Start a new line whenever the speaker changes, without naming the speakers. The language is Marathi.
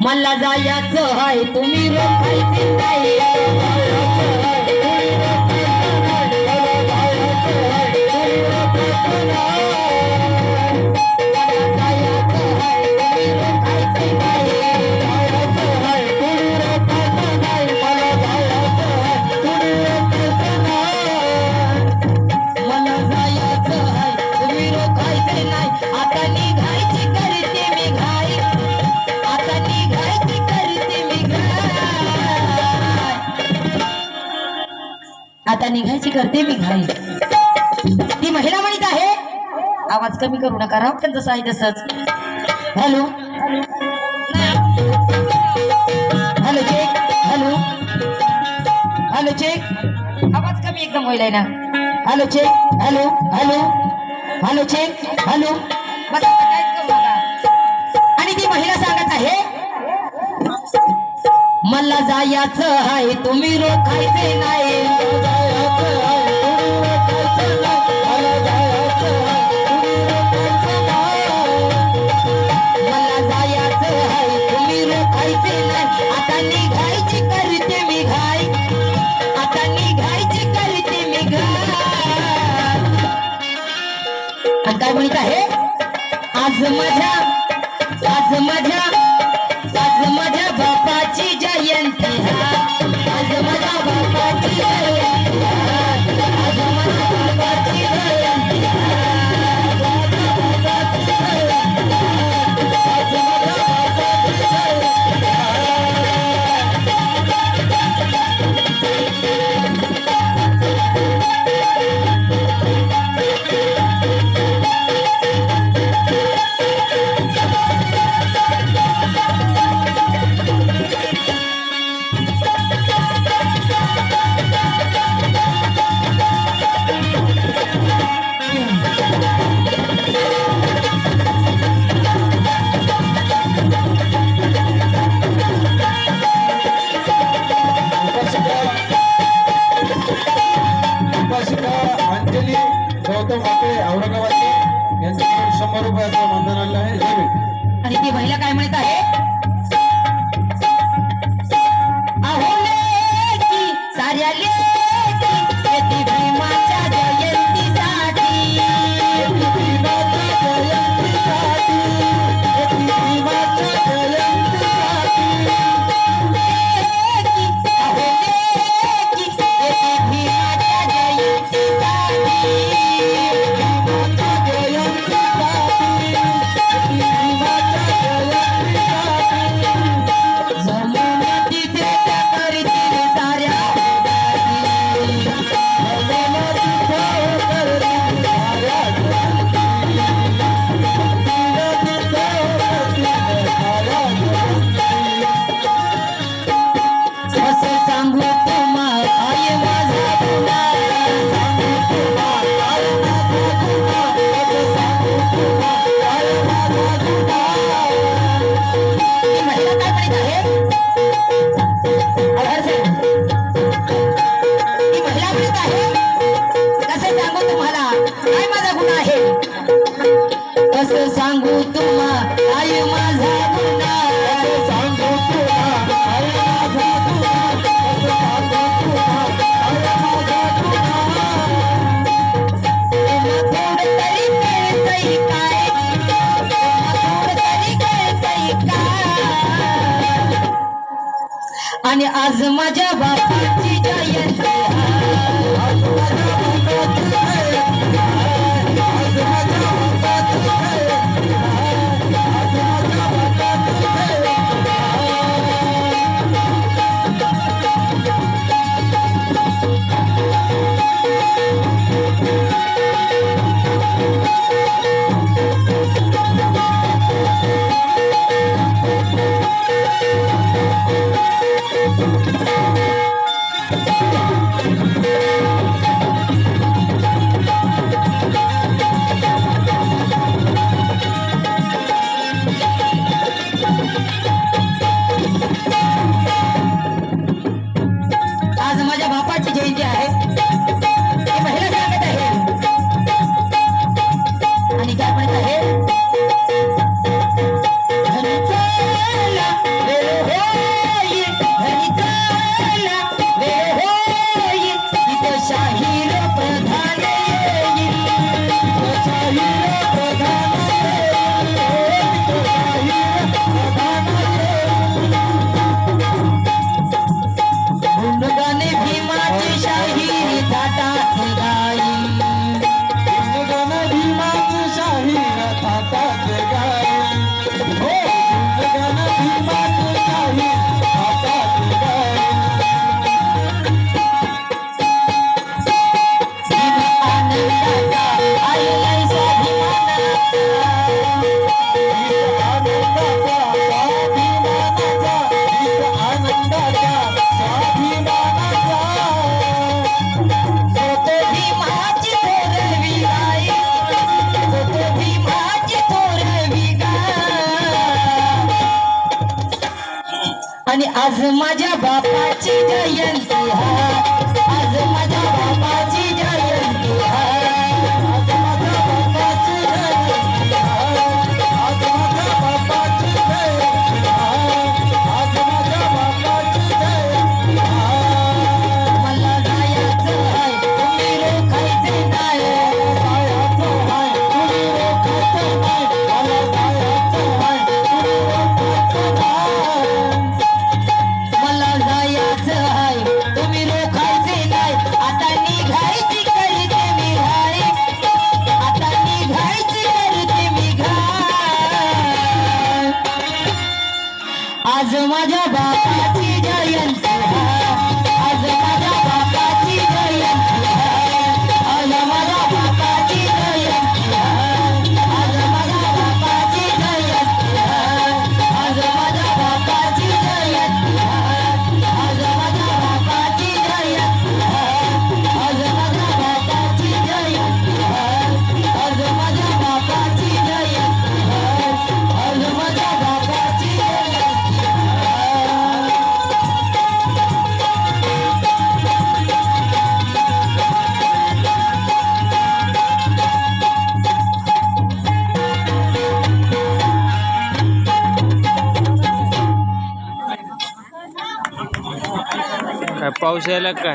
मला जायचं हाय तुम्ही रोखायचे नाही निघायची करते मी घाई ती महिला म्हणत आहे आवाज कमी करू नका राव पण जसं आहे तसंच. Hello. Hello check. Hello. Hello check. आवाज कमी एकदम होईल आहे ना. Hello check. Hello. Hello. Hello check. Hello. बस आणि ती महिला सांगत आहे मला जायचं आहे तुम्ही रोखायचे नाही. आणि काय म्हणत आहे? आज माझ्या आज माझ्या आज माझ्या बापाची
उपासिका अंजली गौतम वाकळे औरंगाबादचे. यांच्याकडून शंभर रुपयाचं मानधन आलेलं आहे. हे
आणि ती महिला काय म्हणत आहे? साऱ्या आणि आज माझ्या बापाची जयंती thank you. आणि आज माझ्या बापाची जयंती आज माझ्या बापाची
se le cae.